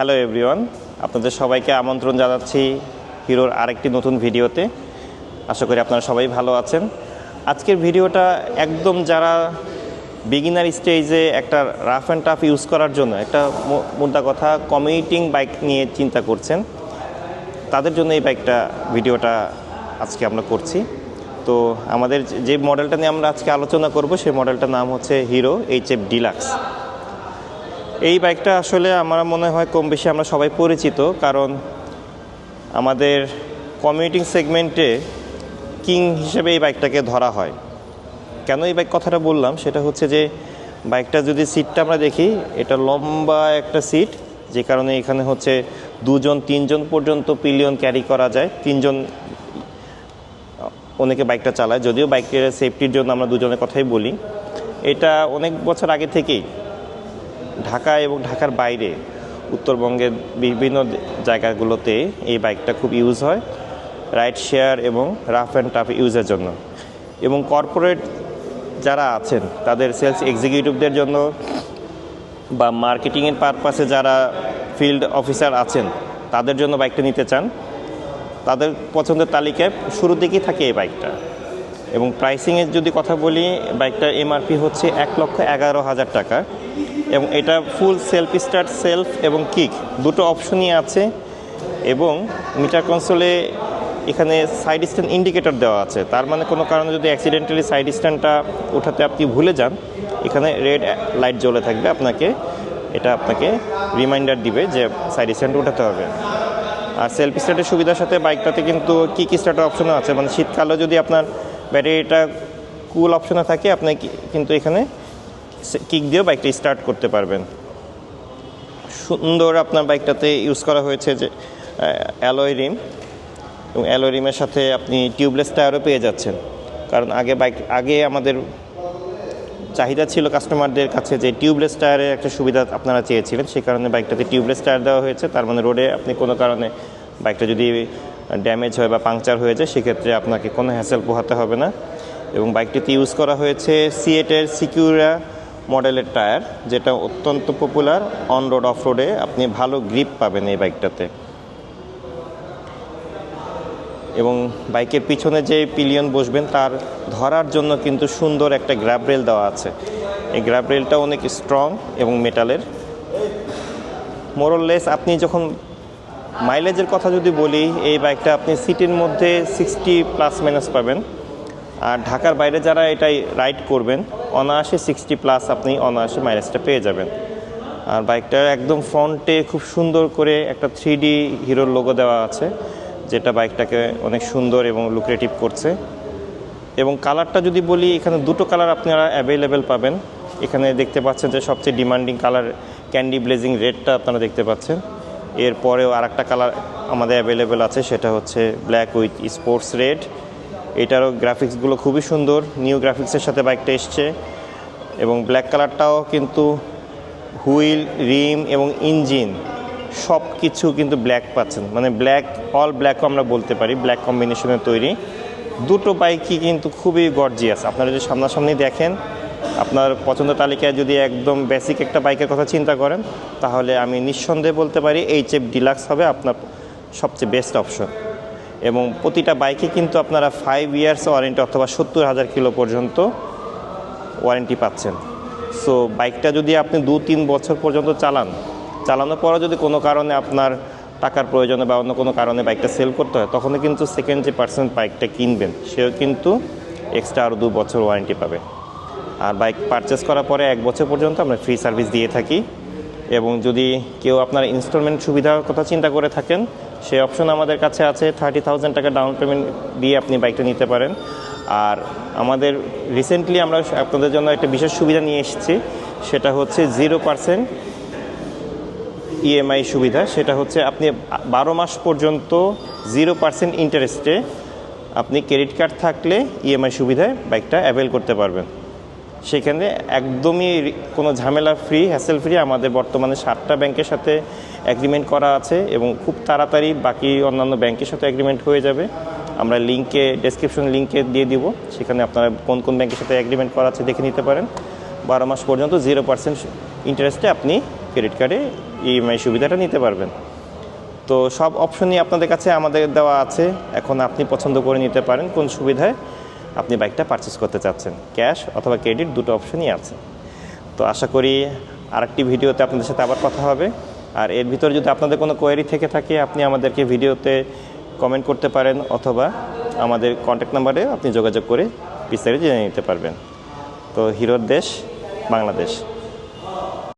Hello everyone, আপনাদের সবাইকে আমন্ত্রণ জানাচ্ছি হিরোর আরেকটি নতুন ভিডিওতে। আশা করি আপনারা সবাই ভালো আছেন। আজকের ভিডিওটা একদম যারা বিগিনার স্টেজে একটা রাফ অ্যান্ড টাফ ইউজ করার জন্য, একটা মোদ্দা কথা কমিউটিং বাইক নিয়ে চিন্তা করছেন, তাদের জন্য এই বাইকটা ভিডিওটা আজকে আমরা করছি। তো আমাদের যে মডেলটা নিয়ে আমরা আজকে আলোচনা করব, সেই মডেলটার নাম হচ্ছে হিরো এইচ এফ ডিলাক্স এই বাইকটা আসলে আমার মনে হয় কম বেশি আমরা সবাই পরিচিত, কারণ আমাদের কমিউটিং সেগমেন্টে কিং হিসেবে এই বাইকটাকে ধরা হয়। কেন এই বাইক কথাটা বললাম? সেটা হচ্ছে যে বাইকটা যদি সিটটা আমরা দেখি, এটা লম্বা একটা সিট যে কারণে এখানে হচ্ছে দুজন, তিনজন পর্যন্ত পিলিয়ন ক্যারি করা যায়। তিনজন অনেকে বাইকটা চালায়, যদিও বাইকের সেফটির জন্য আমরা দুজনের কথাই বলি। এটা অনেক বছর আগে থেকেই ঢাকা এবং ঢাকার বাইরে উত্তরবঙ্গের বিভিন্ন জায়গাগুলোতে এই বাইকটা খুব ইউজ হয়, রাইড শেয়ার এবং রাফ অ্যান্ড টাফ ইউজের জন্য। এবং কর্পোরেট যারা আছেন, তাদের সেলস এক্সিকিউটিভদের জন্য বা মার্কেটিংয়ের পারপাসে যারা ফিল্ড অফিসার আছেন, তাদের জন্য বাইকটা নিতে চান, তাদের পছন্দের তালিকায় শুরুর দিকেই থাকে এই বাইকটা। এবং প্রাইসিংয়ের যদি কথা বলি, বাইকটার এমআরপি হচ্ছে এক লক্ষ এগারো হাজার টাকা। এবং এটা ফুল সেলফ স্টার্ট সেলফ এবং কিক দুটো অপশনই আছে। এবং মিটার কনসোলে এখানে সাইড স্ট্যান্ড ইন্ডিকেটর দেওয়া আছে। তার মানে কোনো কারণে যদি অ্যাক্সিডেন্টালি সাইড স্ট্যান্ডটা উঠাতে আপনি ভুলে যান, এখানে রেড লাইট জ্বলে থাকবে আপনাকে। এটা আপনাকে রিমাইন্ডার দিবে যে সাইড স্ট্যান্ড উঠাতে হবে। আর সেলফ স্টার্টের সুবিধার সাথে বাইকটাতে কিন্তু কিক স্টার্টার অপশনও আছে। মানে শীতকালেও যদি আপনার ব্যাটারিটা কুল অপশনে থাকে আপনি কিন্তু এখানে কিক দিয়েও বাইকটা স্টার্ট করতে পারবেন। সুন্দর আপনার বাইকটাতে ইউজ করা হয়েছে যে অ্যালয় রিম এবং অ্যালয় রিমের সাথে আপনি টিউবলেস টায়ারও পেয়ে যাচ্ছেন। কারণ আগে বাইক আগে আমাদের চাহিদা ছিল কাস্টমারদের কাছে যে টিউবলেস টায়ারের একটা সুবিধা আপনারা চেয়েছিলেন, সেই কারণে বাইকটাতে টিউবলেস টায়ার দেওয়া হয়েছে। তার মানে রোডে আপনি কোনো কারণে বাইকটা যদি ড্যামেজ হয় বা পাংচার হয়ে যায়, সেক্ষেত্রে আপনাকে কোনো হ্যাসেল পোহাতে হবে না। এবং বাইকটিতে ইউজ করা হয়েছে সিএটের সিকিউরা মডেলের টায়ার, যেটা অত্যন্ত পপুলার অন রোড অফ রোডে আপনি ভালো গ্রিপ পাবেন এই বাইকটাতে। এবং বাইকের পিছনে যে পিলিয়ন বসবেন, তার ধরার জন্য কিন্তু সুন্দর একটা গ্র্যাব রেল দেওয়া আছে। এই গ্র্যাব রেলটা অনেক স্ট্রং এবং মেটালের মোরললেস আপনি যখন মাইলেজের কথা যদি বলি, এই বাইকটা আপনি সিটির মধ্যে সিক্সটি প্লাস মাইনাস পাবেন। আর ঢাকার বাইরে যারা এটাই রাইড করবেন, অনায়াসে সিক্সটি প্লাস আপনি অনায়াসে মাইলেজটা পেয়ে যাবেন। আর বাইকটার একদম ফ্রন্টে খুব সুন্দর করে একটা থ্রি ডি হিরোর লোগো দেওয়া আছে, যেটা বাইকটাকে অনেক সুন্দর এবং লুক্রেটিভ করছে। এবং কালারটা যদি বলি, এখানে দুটো কালার আপনারা অ্যাভেলেবেল পাবেন। এখানে দেখতে পাচ্ছেন যে সবচেয়ে ডিমান্ডিং কালার ক্যান্ডি ব্লেজিং রেডটা আপনারা দেখতে পাচ্ছেন। এরপরেও আর একটা কালার আমাদের অ্যাভেলেবেল আছে, সেটা হচ্ছে ব্ল্যাক উইথ স্পোর্টস রেড এটারও গ্রাফিক্সগুলো খুবই সুন্দর নিউ গ্রাফিক্সের সাথে বাইকটা এসছে এবং ব্ল্যাক কালারটাও কিন্তু হুইল, রিম এবং ইঞ্জিন সব কিছু কিন্তু ব্ল্যাক পাচ্ছেন। মানে ব্ল্যাক অল ব্ল্যাকও আমরা বলতে পারি ব্ল্যাক কম্বিনেশনের তৈরি। দুটো বাইকই কিন্তু খুবই গর্জিয়াস আপনারা যদি সামনাসামনি দেখেন, আপনার পছন্দ তালিকায় যদি একদম বেসিক একটা বাইকের কথা চিন্তা করেন, তাহলে আমি নিঃসন্দেহে বলতে পারি এইচ এফ ডিলাক্স হবে আপনার সবচেয়ে বেস্ট অপশন এবং প্রতিটা বাইকে কিন্তু আপনারা ফাইভ ইয়ার্স ওয়ারেন্টি অথবা সত্তর হাজার কিলো পর্যন্ত ওয়ারেন্টি পাচ্ছেন। সো বাইকটা যদি আপনি দু, তিন বছর পর্যন্ত চালান, চালানোর পরও যদি কোনো কারণে আপনার টাকার প্রয়োজনে বা অন্য কোনো কারণে বাইকটা সেল করতে হয় তখন কিন্তু সেকেন্ড যে পার্সেন্ট বাইকটা কিনবেন, সেও কিন্তু এক্সট্রা আরও দু বছর ওয়ারেন্টি পাবে। আর বাইক পারচেস করার পরে এক বছর পর্যন্ত আমরা ফ্রি সার্ভিস দিয়ে থাকি। এবং যদি কেউ আপনার ইনস্টলমেন্ট সুবিধার কথা চিন্তা করে থাকেন সেই অপশন আমাদের কাছে আছে থার্টি থাউজেন্ড টাকা ডাউন পেমেন্ট দিয়ে আপনি বাইকটা নিতে পারেন। আর আমাদের রিসেন্টলি আমরা আপনাদের জন্য একটা বিশেষ সুবিধা নিয়ে এসেছি, সেটা হচ্ছে জিরো পার্সেন্ট ইএমআই সুবিধা। সেটা হচ্ছে আপনি বারো মাস পর্যন্ত জিরো পার্সেন্ট ইন্টারেস্টে আপনি ক্রেডিট কার্ড থাকলে ইএমআই সুবিধায় বাইকটা অ্যাভেল করতে পারবেন। সেখানে একদমই কোনো ঝামেলা ফ্রি হ্যাসেল ফ্রি আমাদের বর্তমানে সাতটা ব্যাংকের সাথে অ্যাগ্রিমেন্ট করা আছে এবং খুব তাড়াতাড়ি বাকি অন্যান্য ব্যাংকের সাথে অ্যাগ্রিমেন্ট হয়ে যাবে। আমরা লিঙ্কে ডেসক্রিপশন লিঙ্কে দিয়ে দিব। সেখানে আপনারা কোন কোন ব্যাংকের সাথে অ্যাগ্রিমেন্ট করা আছে দেখে নিতে পারেন। বারো মাস পর্যন্ত জিরো পার্সেন্ট ইন্টারেস্টে আপনি ক্রেডিট কার্ডে ইএমআই সুবিধাটা নিতে পারবেন। তো সব অপশনই আপনাদের কাছে আমাদের দেওয়া আছে। এখন আপনি পছন্দ করে নিতে পারেন কোন সুবিধায়। আপনি বাইকটা পারচেস করতে চাচ্ছেন। ক্যাশ অথবা ক্রেডিট দুটো অপশনই আছে। তো আশা করি আরেকটি ভিডিওতে আপনাদের সাথে আবার কথা হবে। আর এর ভিতরে যদি আপনাদের কোনো কোয়েরি থেকে থাকে, আপনি আমাদেরকে ভিডিওতে কমেন্ট করতে পারেন অথবা আমাদের কন্ট্যাক্ট নাম্বারে আপনি যোগাযোগ করে বিস্তারিত জেনে নিতে পারবেন। তো হিরোর দেশ বাংলাদেশ।